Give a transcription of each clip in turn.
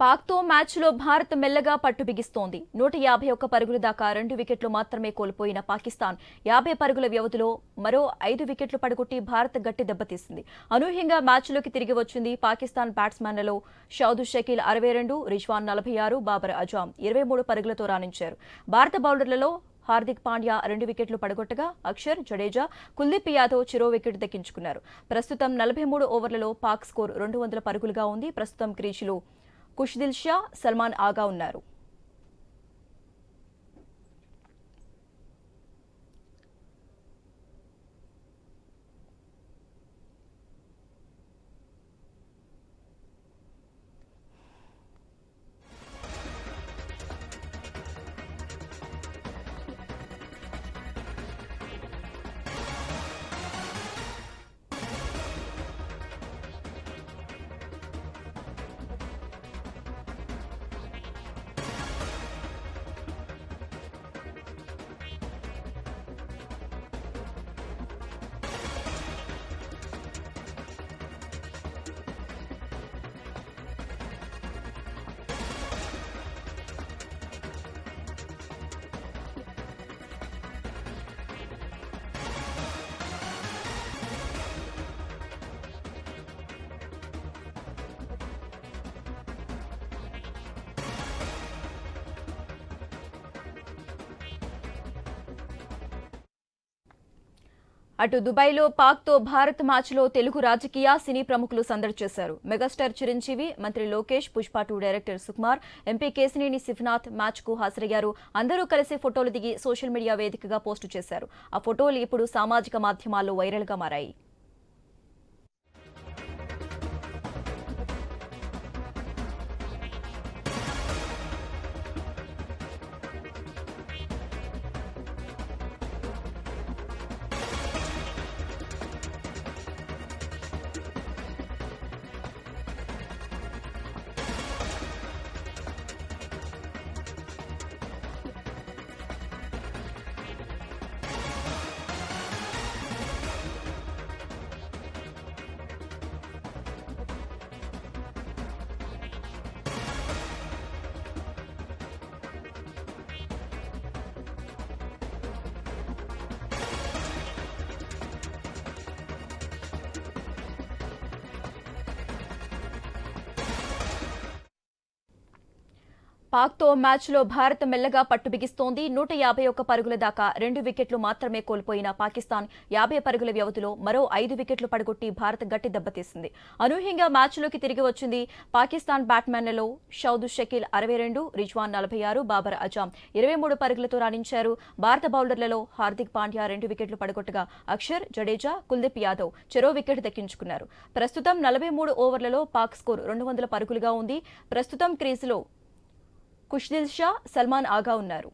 పాక్తో మ్యాచ్లో భారత్ మెల్లగా పట్టు బిగిస్తోంది. నూట యాభై ఒక్క పరుగుల దాకా రెండు వికెట్లు మాత్రమే కోల్పోయిన పాకిస్తాన్ యాభై పరుగుల వ్యవధిలో మరో ఐదు వికెట్లు పడగొట్టి భారత్ గట్టి దెబ్బతీసింది. అనూహ్యంగా మ్యాచ్లోకి తిరిగి వచ్చింది పాకిస్తాన్ బ్యాట్స్మెన్లలో షౌదు షకీల్ అరవై రెండు రిజ్వాన్ నలభై ఆరు బాబర్ అజాం ఇరవై మూడు పరుగులతో రాణించారు. భారత బౌలర్లలో హార్దిక్ పాండ్యా రెండు వికెట్లు పడగొట్టగా అక్షర్ జడేజా కుల్దీప్ యాదవ్ చిరో వికెట్ దక్కించుకున్నారు. ప్రస్తుతం నలభై మూడు ఓవర్లలో పాక్ స్కోర్ రెండు వందల పరుగులుగా ఉంది. ప్రస్తుతం క్రీజులో కుష్దిల్ షా సల్మాన్ ఆగా ఉన్నారు. అటు దుబాయ్లో పాక్తో భారత్ మ్యాచ్లో తెలుగు రాజకీయ సినీ ప్రముఖులు సందడి చేశారు. మెగాస్టార్ చిరంజీవి మంత్రి Lokesh Pushpa two director Sukumar MP Kesineni Shivanath మ్యాచ్కు హాజరయ్యారు. అందరూ కలిసి ఫోటోలు దిగి సోషల్ మీడియా వేదికగా పోస్టు చేశారు. ఆ ఫోటోలు ఇప్పుడు సామాజిక మాధ్యమాల్లో వైరల్గా మారాయి. పాక్తో మ్యాచ్లో భారత్ మెల్లగా పట్టు బిగిస్తోంది. నూట యాభై ఒక్క పరుగుల దాకా రెండు వికెట్లు మాత్రమే కోల్పోయిన పాకిస్తాన్ యాభై పరుగుల వ్యవధిలో మరో ఐదు వికెట్లు పడగొట్టి భారత్ గట్టి దెబ్బతీసింది. అనూహ్యంగా మ్యాచ్లోకి తిరిగి వచ్చింది పాకిస్తాన్ బ్యాట్మెన్లలో షౌదు షకీల్ అరవై రెండు రిజ్వాన్ నలభై ఆరు బాబర్ అజామ్ ఇరవై మూడు పరుగులతో రాణించారు. భారత బౌలర్లలో హార్దిక్ పాండ్యా రెండు వికెట్లు పడగొట్టగా అక్షర్ జడేజా కుల్దీప్ యాదవ్ చెరో వికెట్ దక్కించుకున్నారు. ప్రస్తుతం నలభై మూడు ఓవర్లలో పాక్ స్కోర్ రెండు వందల పరుగులుగా ఉంది. ప్రస్తుతం క్రీజులో కుష్దిల్ షా సల్మాన్ ఆగా ఉన్నారు.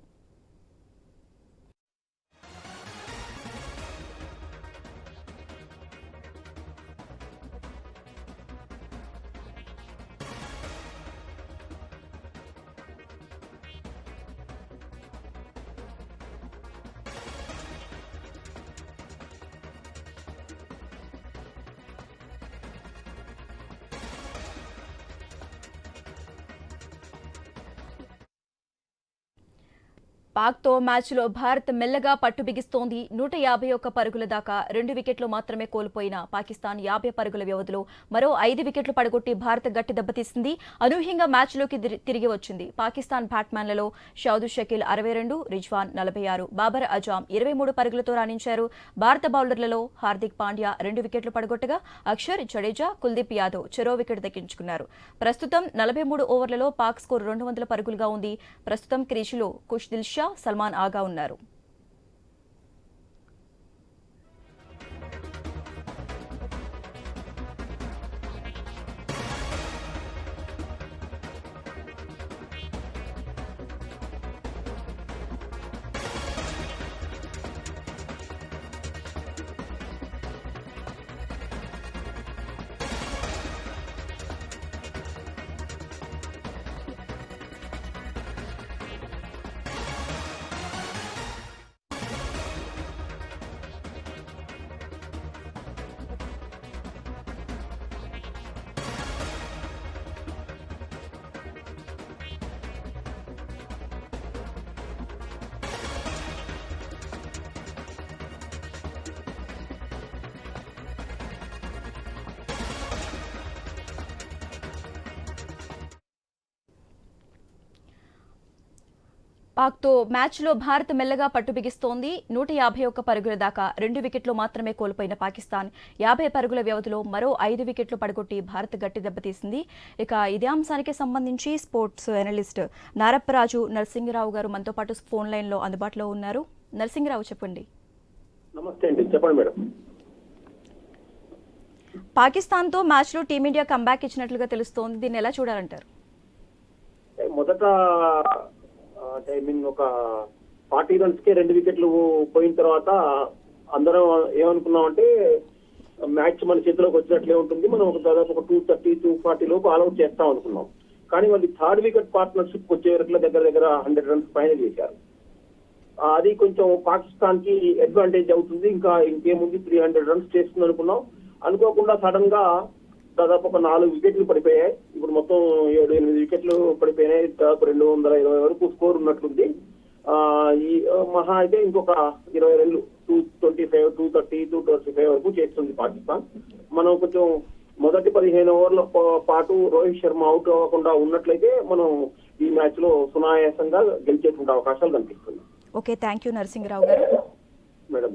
పాక్తో మ్యాచ్లో భారత్ మెల్లగా పట్టు బిగిస్తోంది. నూట యాభై ఒక్క పరుగుల దాకా రెండు వికెట్లు మాత్రమే కోల్పోయిన పాకిస్తాన్ యాభై పరుగుల వ్యవధిలో మరో ఐదు వికెట్లు పడగొట్టి భారత్ గట్టి దెబ్బతీసింది. అనూహ్యంగా మ్యాచ్లోకి తిరిగి వచ్చింది. పాకిస్తాన్ బ్యాట్స్మెన్లలో షాదు షకీల్ అరవై రెండు రిజ్వాన్ నలభై ఆరు బాబర్ అజామ్ ఇరవై మూడు పరుగులతో రాణించారు. భారత బౌలర్లలో హార్దిక్ పాండ్యా రెండు వికెట్లు పడగొట్టగా అక్షర్ జడేజా కుల్దీప్ యాదవ్ చెరో వికెట్ దక్కించుకున్నారు. ప్రస్తుతం నలభై మూడు ఓవర్లలో పాక్ స్కోర్ రెండు వందల పరుగులుగా ఉంది. ప్రస్తుతం క్రీజులో కుష్ షా షా సల్మాన్ ఆగా ఉన్నారు. పాక్తో మ్యాచ్లో భారత్ మెల్లగా పట్టుబిగిస్తోంది నూట యాభై ఒక్క పరుగుల దాకా రెండు వికెట్లు మాత్రమే కోల్పోయిన పాకిస్తాన్. యాభై పరుగుల వ్యవధిలో మరో ఐదు వికెట్లు పడగొట్టి భారత్ గట్టి దెబ్బతీసింది. ఇక ఇదే అంశానికి సంబంధించి స్పోర్ట్స్ అనలిస్ట్ నారప్పరాజు నరసింహరావు గారు మనతో పాటు ఫోన్ లైన్లో అందుబాటులో ఉన్నారు. నరసింహరావు చెప్పండి. నమస్తే అండి. చెప్పండి మేడం. పాకిస్తాన్తో మ్యాచ్లో టీమిండియా కంబ్యాక్ ఇచ్చినట్లుగా తెలుస్తోంది. దీన్ని ఎలా చూడాలంటారు? మొదట ఐ మీన్ ఒక ఫార్టీ రన్స్ కే రెండు వికెట్లు పోయిన తర్వాత అందరం ఏమనుకున్నాం అంటే మ్యాచ్ మన చేతిలోకి వచ్చినట్లే ఉంటుంది. మనం ఒక దాదాపు ఒక two thirty two forty all out all out చేస్తాం అనుకున్నాం. కానీ వాళ్ళు థర్డ్ వికెట్ పార్ట్నర్షిప్ వచ్చే వరకు దగ్గర దగ్గర హండ్రెడ్ రన్స్ పైన చేశారు. అది కొంచెం పాకిస్తాన్కి అడ్వాంటేజ్ అవుతుంది. ఇంకా ఇంకేముంది? త్రీ హండ్రెడ్ రన్స్ చేస్తుంది అనుకున్నాం. అనుకోకుండా సడన్గా దాదాపు ఒక నాలుగు వికెట్లు పడిపోయాయి. ఇప్పుడు మొత్తం ఏడు ఎనిమిది వికెట్లు పడిపోయినాయి. దాదాపు రెండు వందల ఇరవై వరకు స్కోర్ ఉన్నట్లుంది. ఆ, ఈ మహా అయితే ఇంకొక ఇరవై రెండు two twenty five two thirty two twenty five వరకు చేస్తుంది పాకిస్తాన్. మనం కొంచెం మొదటి పదిహేను ఓవర్ల పాటు రోహిత్ శర్మ అవుట్ అవ్వకుండా ఉన్నట్లయితే మనం ఈ మ్యాచ్లో సునాయాసంగా గెలిచేటువంటి అవకాశాలు కనిపిస్తుంది ఓకే థ్యాంక్ యూ నరసింహరావు గారు. మేడం